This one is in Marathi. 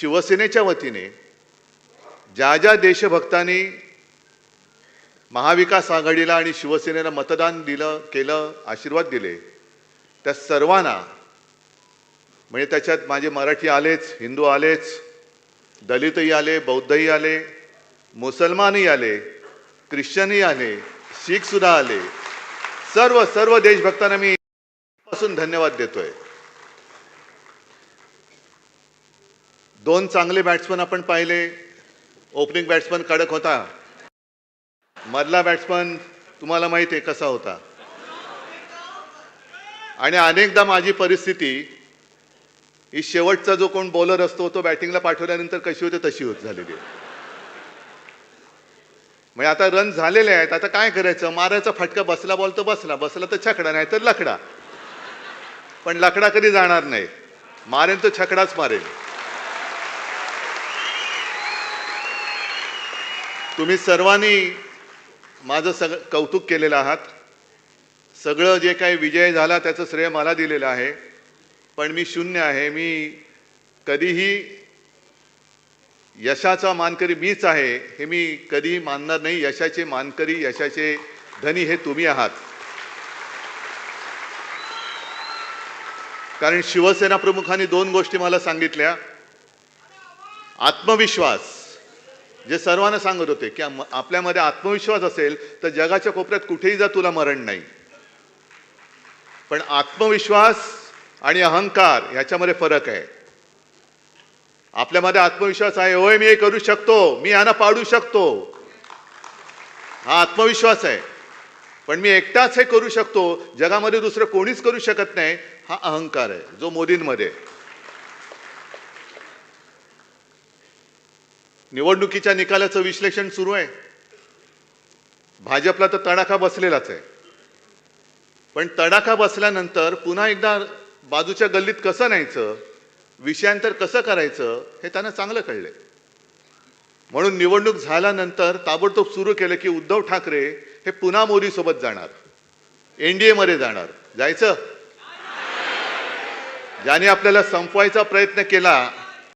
शिवसेनेच्या वतीने ज्या ज्या देशभक्तांनी महाविकास आघाडीला आणि शिवसेनेला मतदान दिलं केलं आशीर्वाद दिले त्या सर्वांना म्हणजे त्याच्यात माझे मराठी आलेच हिंदू आलेच दलितही आले बौद्धही आले मुसलमानही आले ख्रिश्चनही आले शीखसुद्धा आले. सर्व सर्व देशभक्तांना मी पासून धन्यवाद देतोय. दोन चांगले बॅट्समन आपण पाहिले. ओपनिंग बॅट्समन कडक होता. मधला बॅट्समन तुम्हाला माहिती आहे कसा होता. आणि अनेकदा माझी परिस्थिती ही शेवटचा जो कोण बॉलर असतो तो बॅटिंगला पाठवल्यानंतर कशी होते तशी होत झालेली म्हणजे आता रन झालेले आहेत आता काय करायचं? मारायचा फटका बसला बॉल तर बसला बसला तर छकडा नाही तर लकडा. पण लकडा कधी जाणार नाही. मारेन तर छकडाच मारेल तुम्ही सर्वांनी माझं सग कौतुक केलेलं आहात. सगळं जे काही विजय झाला त्याचं श्रेय मला दिलेलं आहे. पण मी शून्य आहे. मी कधीही यशाचा मानकरी मीच आहे हे मी कधीही मानणार नाही. यशाचे मानकरी यशाचे धनी हे तुम्ही आहात. कारण शिवसेना प्रमुखांनी दोन गोष्टी मला सांगितल्या. आत्मविश्वास. जे सर्वांना सांगत होते की आपल्यामध्ये आत्मविश्वास असेल तर जगाच्या कोपऱ्यात कुठेही जा तुला मरण नाही. पण आत्मविश्वास आणि अहंकार ह्याच्यामध्ये फरक आहे. आपल्यामध्ये आत्मविश्वास आहे होय मी हे करू शकतो मी यांना पाडू शकतो. हा आत्मविश्वास आहे. पण मी एकटाच हे करू शकतो जगामध्ये दुसरं कोणीच करू शकत नाही हा अहंकार आहे जो मोदींमध्ये. निवडणुकीच्या निकालाचं विश्लेषण सुरू आहे. भाजपला तर तडाखा बसलेलाच आहे. पण तडाखा बसल्यानंतर पुन्हा एकदा बाजूच्या गल्लीत कसं न्यायचं विषयांतर कसं करायचं हे त्यांना चांगलं कळलंय. म्हणून निवडणूक झाल्यानंतर ताबडतोब सुरू केलं की उद्धव ठाकरे हे पुन्हा मोदीसोबत जाणार. एनडीए मध्ये जाणार. जायचं? ज्याने आपल्याला संपवायचा प्रयत्न केला